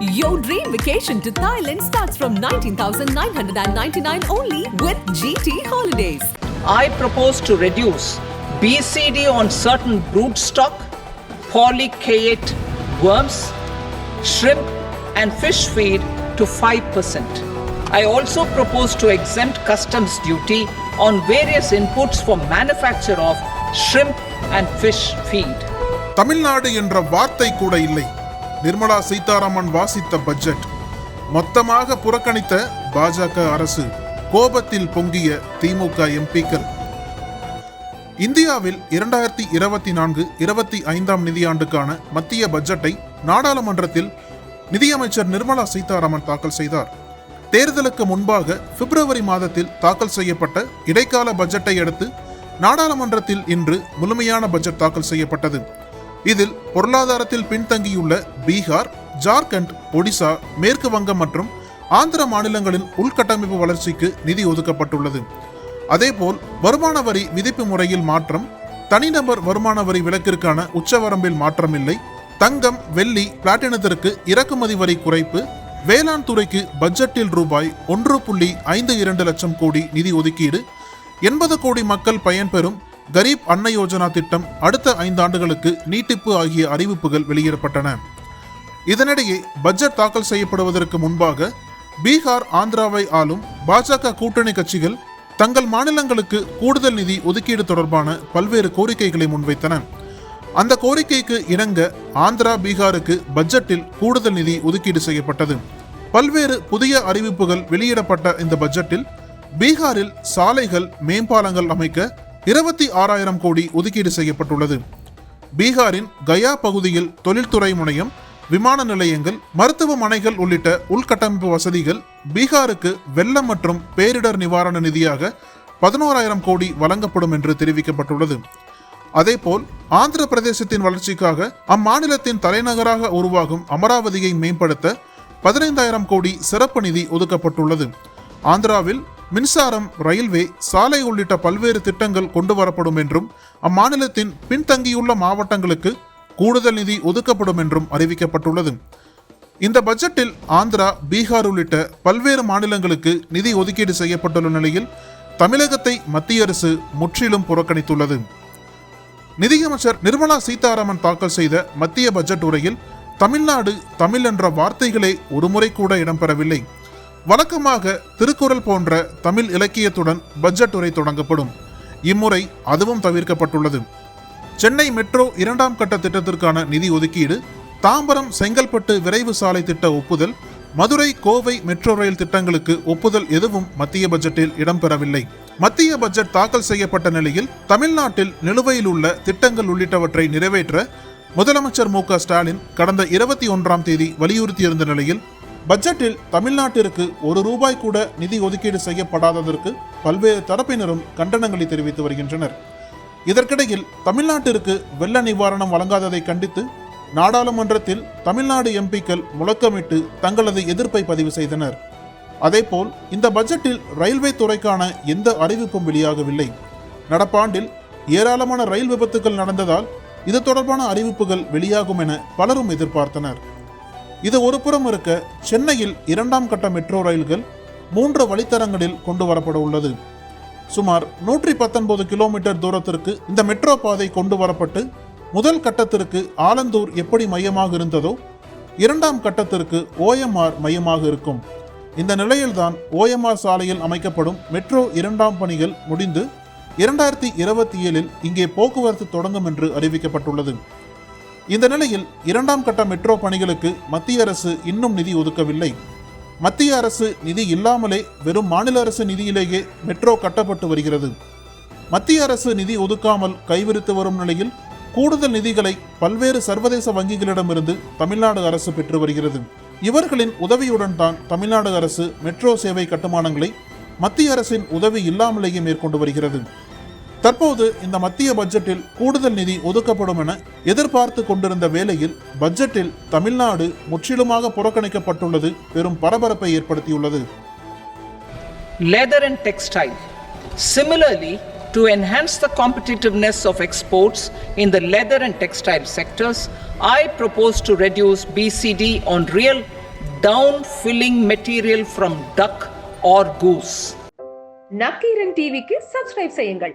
Your dream vacation to Thailand starts from 19,999 only with GT Holidays. I propose to reduce BCD on certain broodstock, polychaete worms, shrimp, and fish feed to 5%. I also propose to exempt customs duty on various inputs for manufacture of shrimp and fish feed. Tamil Nadu என்ற வார்த்தை கூட இல்லை நிர்மலா சீதாராமன் வாசித்த budget. மொத்தமாக புறக்கணித்த பாஜக அரசு கோபத்தில் பொங்கிய திமுக எம்பிக்கள். இந்தியாவில் இரண்டாயிரத்தி இருபத்தி நான்கு இருபத்தி ஐந்தாம் நிதியாண்டுக்கான மத்திய பட்ஜெட்டை நாடாளுமன்றத்தில் நிதியமைச்சர் நிர்மலா சீதாராமன் தாக்கல் செய்தார். தேர்தலுக்கு முன்பாக பிப்ரவரி மாதத்தில் தாக்கல் செய்யப்பட்ட இடைக்கால பட்ஜெட்டை அடுத்து நாடாளுமன்றத்தில் இன்று முழுமையான பட்ஜெட் தாக்கல் செய்யப்பட்டது. இதில் பொருளாதாரத்தில் பின்தங்கியுள்ள பீகார் ஜார்க்கண்ட் ஒடிசா மேற்கு வங்கம் மற்றும் ஆந்திர மாநிலங்களின் உள்கட்டமைப்பு வளர்ச்சிக்கு நிதி ஒதுக்கப்பட்டுள்ளது. அதேபோல் வருமான வரி விதிப்பு முறையில் மாற்றம் தனிநபர் வருமான வரி விலக்கிற்கான உச்சவரம்பில் மாற்றமில்லை தங்கம் வெள்ளி பிளாட்டினத்திற்கு இறக்குமதி வரி குறைப்பு வேளாண் துறைக்கு பட்ஜெட்டில் ரூபாய் ஒன்று புள்ளி ஐந்து இரண்டு லட்சம் கோடி நிதி ஒதுக்கீடு எண்பது கோடி மக்கள் பயன்பெறும் கரீப் அன்ன யோஜனா திட்டம் அடுத்த ஐந்து ஆண்டுகளுக்கு நீட்டிப்பு ஆகிய அறிவிப்புகள் வெளியிடப்பட்டன. இதனிடையே பட்ஜெட் தாக்கல் செய்யப்படுவதற்கு முன்பாக பீகார் ஆந்திராவை ஆளும் பாஜக கூட்டணி கட்சிகள் தங்கள் மாநிலங்களுக்கு கூடுதல் நிதி ஒதுக்கீடு தொடர்பான பல்வேறு கோரிக்கைகளை முன்வைத்தன. அந்த கோரிக்கைக்கு இணங்க ஆந்திரா பீகாருக்கு பட்ஜெட்டில் கூடுதல் நிதி ஒதுக்கீடு செய்யப்பட்டது. பல்வேறு புதிய அறிவிப்புகள் வெளியிடப்பட்ட இந்த பட்ஜெட்டில் பீகாரில் சாலைகள் மேம்பாலங்கள் அமைக்க இருபத்தி ஆறாயிரம் கோடி ஒதுக்கீடு செய்யப்பட்டுள்ளது. பீகாரின் கயா பகுதியில் தொழில்துறை முனையம் விமான நிலையங்கள் மருத்துவமனைகள் உள்ளிட்ட உள்கட்டமைப்பு வசதிகள் பீகாருக்கு வெள்ளம் மற்றும் பேரிடர் நிவாரண நிதியாக பதினோராயிரம் கோடி வழங்கப்படும் என்று தெரிவிக்கப்பட்டுள்ளது. அதேபோல் ஆந்திர பிரதேசத்தின் வளர்ச்சிக்காக அம்மாநிலத்தின் தலைநகராக உருவாகும் அமராவதியை மேம்படுத்த பதினைந்தாயிரம் கோடி சிறப்பு நிதி ஒதுக்கப்பட்டுள்ளது. ஆந்திராவில் மின்சாரம் ரயில்வே சாலை உள்ளிட்ட பல்வேறு திட்டங்கள் கொண்டு வரப்படும் என்றும் அம்மாநிலத்தின் பின்தங்கியுள்ள மாவட்டங்களுக்கு கூடுதல் நிதி ஒதுக்கப்படும் என்றும் அறிவிக்கப்பட்டுள்ளது. இந்த பட்ஜெட்டில் ஆந்திரா பீகார் உள்ளிட்ட பல்வேறு மாநிலங்களுக்கு நிதி ஒதுக்கீடு செய்யப்பட்டுள்ள நிலையில் தமிழகத்தை மத்திய அரசு முற்றிலும் புறக்கணித்துள்ளது. நிதியமைச்சர் நிர்மலா சீதாராமன் தாக்கல் செய்த மத்திய பட்ஜெட் உரையில் தமிழ்நாடு தமிழ் என்ற வார்த்தைகளே ஒருமுறை கூட இடம்பெறவில்லை. வழக்கமாக திருக்குறள் போன்ற தமிழ் இலக்கியத்துடன் பட்ஜெட் உரை தொடங்கப்படும். இம்முறை அதுவும் தவிர்க்கப்பட்டுள்ளது. சென்னை மெட்ரோ இரண்டாம் கட்ட திட்டத்திற்கான நிதி ஒதுக்கீடு தாம்பரம் செங்கல்பட்டு விரைவு சாலை திட்ட ஒப்புதல் மதுரை கோவை மெட்ரோ ரயில் திட்டங்களுக்கு ஒப்புதல் எதுவும் மத்திய பட்ஜெட்டில் இடம்பெறவில்லை. மத்திய பட்ஜெட் தாக்கல் செய்யப்பட்ட நிலையில் தமிழ்நாட்டில் நிலுவையில் உள்ள திட்டங்கள் உள்ளிட்டவற்றை நிறைவேற்ற முதலமைச்சர் மு க ஸ்டாலின் கடந்த இருபத்தி ஒன்றாம் தேதி வலியுறுத்தியிருந்த நிலையில் பட்ஜெட்டில் தமிழ்நாட்டிற்கு ஒரு ரூபாய் கூட நிதி ஒதுக்கீடு செய்யப்படாததற்கு பல்வேறு தரப்பினரும் கண்டனங்களை தெரிவித்து வருகின்றனர். இதற்கிடையில் தமிழ்நாட்டிற்கு வெள்ள நிவாரணம் வழங்காததை கண்டித்து நாடாளுமன்றத்தில் தமிழ்நாடு எம்பிக்கள் முழக்கமிட்டு தங்களது எதிர்ப்பை பதிவு செய்தனர். அதேபோல் இந்த பட்ஜெட்டில் ரயில்வே துறைக்கான எந்த அறிவிப்பும் வெளியாகவில்லை. நடப்பாண்டில் ஏராளமான ரயில் விபத்துகள் நடந்ததால் இது தொடர்பான அறிவிப்புகள் வெளியாகும் என பலரும் எதிர்பார்த்தனர். இது ஒரு புறம் இருக்க சென்னையில் இரண்டாம் கட்ட மெட்ரோ ரயில்கள் மூன்று வழித்தடங்களில் கொண்டு வரப்பட உள்ளது. சுமார் நூற்றி பத்தொன்பது கிலோமீட்டர் தூரத்திற்கு இந்த மெட்ரோ பாதை கொண்டு வரப்பட்டு முதல் கட்டத்திற்கு ஆலந்தூர் எப்படி மையமாக இருந்ததோ இரண்டாம் கட்டத்திற்கு ஓஎம்ஆர் மையமாக இருக்கும். இந்த நிலையில்தான் ஓஎம்ஆர் சாலையில் அமைக்கப்படும் மெட்ரோ இரண்டாம் பணிகள் முடிந்து இரண்டாயிரத்தி இருபத்தி ஏழில் இங்கே போக்குவரத்து தொடங்கும் என்று அறிவிக்கப்பட்டுள்ளது. இந்த நிலையில் இரண்டாம் கட்ட மெட்ரோ பணிகளுக்கு மத்திய அரசு இன்னும் நிதி ஒதுக்கவில்லை. மத்திய அரசு நிதி இல்லாமலே வெறும் மாநில அரசு நிதியிலேயே மெட்ரோ கட்டப்பட்டு வருகிறது. மத்திய அரசு நிதி ஒதுக்காமல் கைவிரித்து வரும் நிலையில் கூடுதல் நிதிகளை பல்வேறு சர்வதேச வங்கிகளிடமிருந்து தமிழ்நாடு அரசு பெற்று வருகிறது. இவர்களின் உதவியுடன் தான் தமிழ்நாடு அரசு மெட்ரோ சேவை கட்டுமானங்களை மத்திய அரசின் உதவி இல்லாமலேயே மேற்கொண்டு வருகிறது. தற்போது இந்த மத்திய பட்ஜெட்டில் கூடுதல் நிதி ஒதுக்கப்படும் என எதிர்பார்த்து கொண்டிருந்த வேளையில் பட்ஜெட்டில் தமிழ்நாடு முற்றிலுமாக புறக்கணிக்கப்பட்டுள்ளது பெரும் பரபரப்பை ஏற்படுத்தியுள்ளது Leather and textile. Similarly, To enhance the competitiveness of exports in the leather and textile sectors, I propose to reduce BCD on real down filling material from duck or goose. Nakkheeran டிவிக்கு சப்ஸ்கிரைப் செய்யுங்கள்